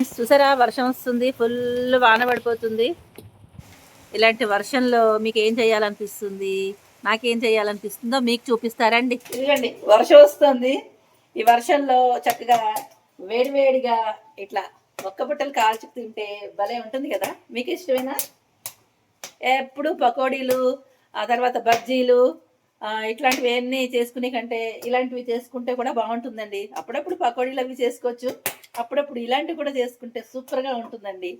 చూసారా? వర్షం వస్తుంది. ఫుల్ వాన పడిపోతుంది. ఇలాంటి వర్షంలో మీకు ఏం చేయాలనిపిస్తుంది? నాకేం చేయాలనిపిస్తుందో మీకు చూపిస్తారండి. ఇదిగండి వర్షం వస్తుంది. ఈ వర్షంలో చక్కగా వేడివేడిగా ఇట్లా ఒక్క బుట్టలు కాల్చి తింటే భలే ఉంటుంది కదా? మీకు ఇష్టమేనా? ఎప్పుడు పకోడీలు ఆ తర్వాత బజ్జీలు ఇట్లాంటివి అన్నీ చేసుకునే కంటే ఇలాంటివి చేసుకుంటే కూడా బాగుంటుందండి. అప్పుడప్పుడు పకోడీలు అవి చేసుకోవచ్చు. అప్పుడప్పుడు ఇలాంటివి కూడా చేసుకుంటే సూపర్గా ఉంటుందండి.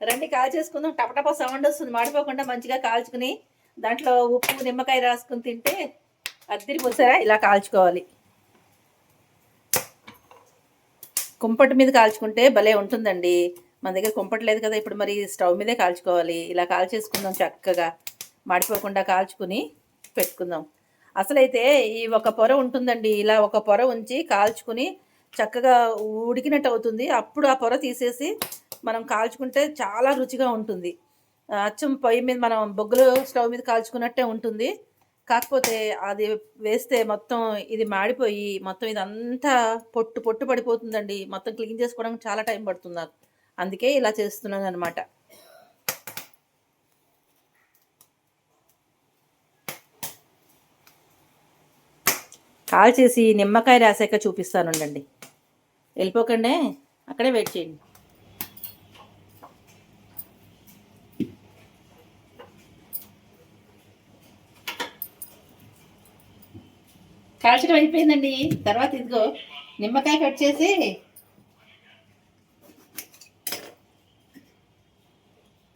రండి కాల్ చేసుకుందాం. టపటపా సౌండ్ వస్తుంది. మాడిపోకుండా మంచిగా కాల్చుకుని దాంట్లో ఉప్పు నిమ్మకాయ రాసుకుని తింటే అద్దరిపోసారా ఇలా కాల్చుకోవాలి. కుంపటి మీద కాల్చుకుంటే భలే ఉంటుందండి. మన దగ్గర కుంపటి లేదు కదా ఇప్పుడు మరి స్టవ్ మీదే కాల్చుకోవాలి. ఇలా కాల్చేసుకుందాం చక్కగా. మాడిపోకుండా కాల్చుకుని పెట్టుకుందాం. అసలైతే ఈ ఒక పొర ఉంటుందండి. ఇలా ఒక పొర ఉంచి కాల్చుకుని చక్కగా ఉడికినట్టు అవుతుంది అప్పుడు ఆ పొర తీసేసి మనం కాల్చుకుంటే చాలా రుచిగా ఉంటుంది. అచ్చం పొయ్యి మీద మనం బొగ్గులు స్టవ్ మీద కాల్చుకున్నట్టే ఉంటుంది. కాకపోతే అది వేస్తే మొత్తం ఇది మాడిపోయి మొత్తం ఇదంతా పొట్టు పొట్టు పడిపోతుందండి. మొత్తం క్లీన్ చేసుకోవడానికి చాలా టైం పడుతుంది నాకు. అందుకే ఇలా చేస్తున్నాను అనమాట కాల్ చేసి నిమ్మకాయ రాసాక చూపిస్తాను ఉండండి. వెళ్ళిపోకండి అక్కడే వెయిట్ చేయండి. కాల్చడం అయిపోయిందండి. తర్వాత ఇదిగో నిమ్మకాయ కట్ చేసి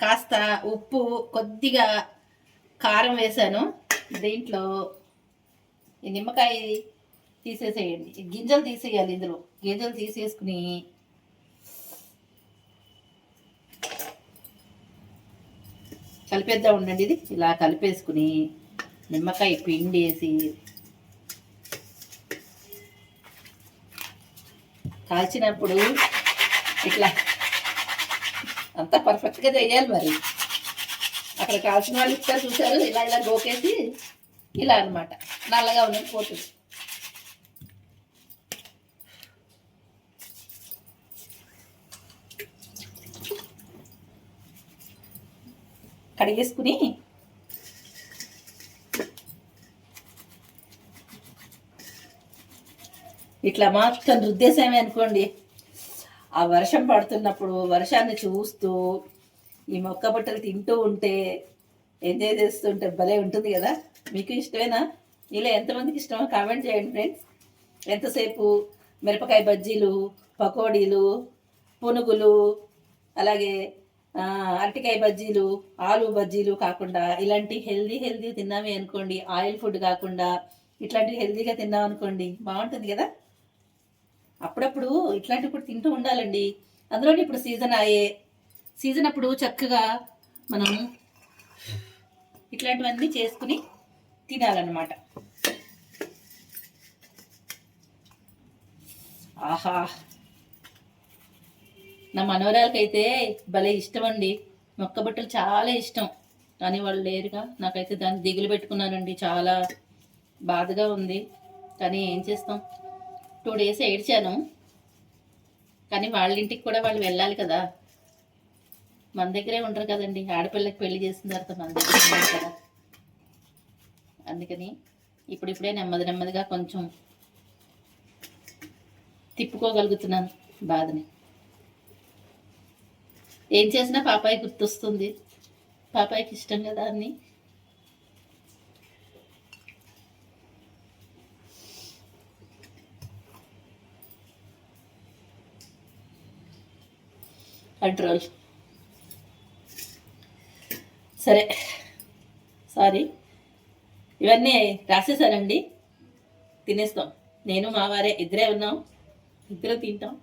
కాస్త ఉప్పు కొద్దిగా కారం వేశాను దీంట్లో ఈ నిమ్మకాయ తీసేసేయండి. గింజలు తీసేయాలి ఇందులో. గింజలు తీసేసుకుని కలిపేద్దాం ఉండండి ఇది. ఇలా కలిపేసుకుని నిమ్మకాయ పిండి వేసి కాల్చినప్పుడు ఇట్లా అంతా పర్ఫెక్ట్గా చేయాలి మరి. అక్కడ కాల్చిన వాళ్ళు ఇస్తారు చూసారు ఇలా ఇలా గోకేసి ఇలా అన్నమాట. నల్లగా ఉన్నది పోతుంది. కడిగేసుకుని ఇట్లా మాత్రం రుద్దేశామే అనుకోండి. ఆ వర్షం పడుతున్నప్పుడు వర్షాన్ని చూస్తూ ఈ మొక్క బట్టలు తింటూ ఉంటే ఎంజాయ్ చేస్తుంటే భలే ఉంటుంది కదా. మీకు ఇష్టమేనా? ఇలా ఎంతమందికి ఇష్టమో కామెంట్ చేయండి ఫ్రెండ్స్. ఎంతసేపు మిరపకాయ బజ్జీలు పకోడీలు పునుగులు అలాగే అరటికాయ బజ్జీలు ఆలు బజ్జీలు కాకుండా ఇలాంటి హెల్దీ హెల్దీ తిన్నామే అనుకోండి ఆయిల్ ఫుడ్ కాకుండా ఇట్లాంటివి హెల్దీగా తిన్నాం అనుకోండి బాగుంటుంది కదా? అప్పుడప్పుడు ఇట్లాంటివి కూడా తింటూ ఉండాలండి. అందులోనే ఇప్పుడు సీజన్ అయ్యే సీజన్ అప్పుడు చక్కగా మనం ఇట్లాంటివన్నీ చేసుకుని తినాలన్నమాట. ఆహా! నా మనవరాలకైతే భలే ఇష్టం అండి మొక్క బట్టలు చాలా ఇష్టం. కానీ వాళ్ళు లేరుగా. నాకైతే దాన్ని దిగులు పెట్టుకున్నానండి. చాలా బాధగా ఉంది. కానీ ఏం చేస్తాం? టూ డేస్ ఏడ్చాను. కానీ వాళ్ళ ఇంటికి కూడా వాళ్ళు వెళ్ళాలి కదా. మన దగ్గరే ఉంటారు కదండి. ఆడపిల్లకి పెళ్ళి చేసిన తర్వాత మన దగ్గర కదా. అందుకని ఇప్పుడిప్పుడే నెమ్మది నెమ్మదిగా కొంచెం తిప్పుకోగలుగుతున్నాను బాధని. ఏం చేసినా పాపాయి గుర్తొస్తుంది. పాపాయికి ఇష్టం కదా అన్ని. కంట్రోల్. సరే. సారీ. ఇవన్నీ రాసేసానండి. తినేస్తాం. నేను మా వారే ఇద్దరే ఉన్నాం. ఇద్దరు తింటాం.